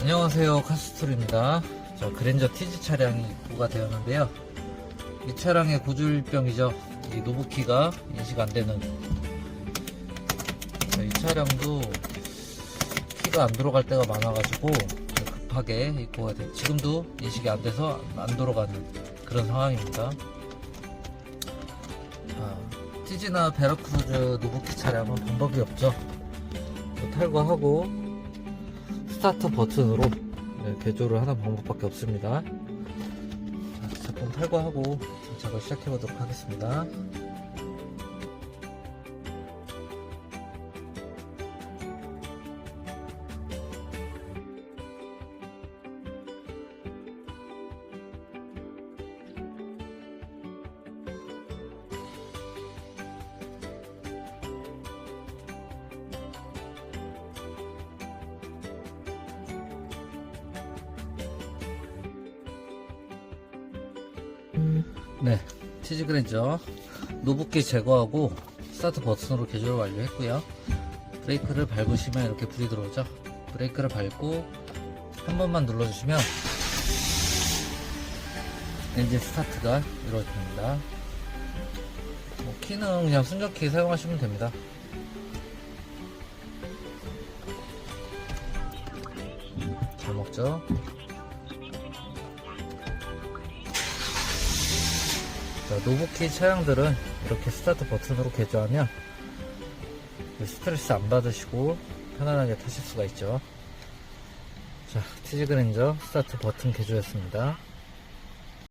안녕하세요 카스툴입니다. 저 그랜저 TG 차량이 입고가 되었는데요. 이 차량의 고질병이죠. 이 노브키가 인식 안되는. 이 차량도 키가 안 들어갈 때가 많아가지고 급하게 입고가 돼 지금도 인식이 안 돼서 안 돌아가는 그런 상황입니다. 자, TG나 베라크루즈 노브키 차량은 방법이 없죠. 탈거하고 스타트 버튼으로 네, 개조를 하는 방법밖에 없습니다. 자, 제품 탈거하고 작업을 시작해 보도록 하겠습니다. 네, 치즈 그랜저 노붓기 제거하고 스타트 버튼으로 개조를 완료했고요. 브레이크를 밟으시면 이렇게 불이 들어오죠. 브레이크를 밟고 한 번만 눌러주시면 엔진 스타트가 이루어집니다. 뭐 키는 그냥 순정키 사용하시면 됩니다. 잘 먹죠? 노부키 차량들은 이렇게 스타트 버튼으로 개조하면 스트레스 안 받으시고 편안하게 타실 수가 있죠. 자, 티지 그랜저 스타트 버튼 개조했습니다.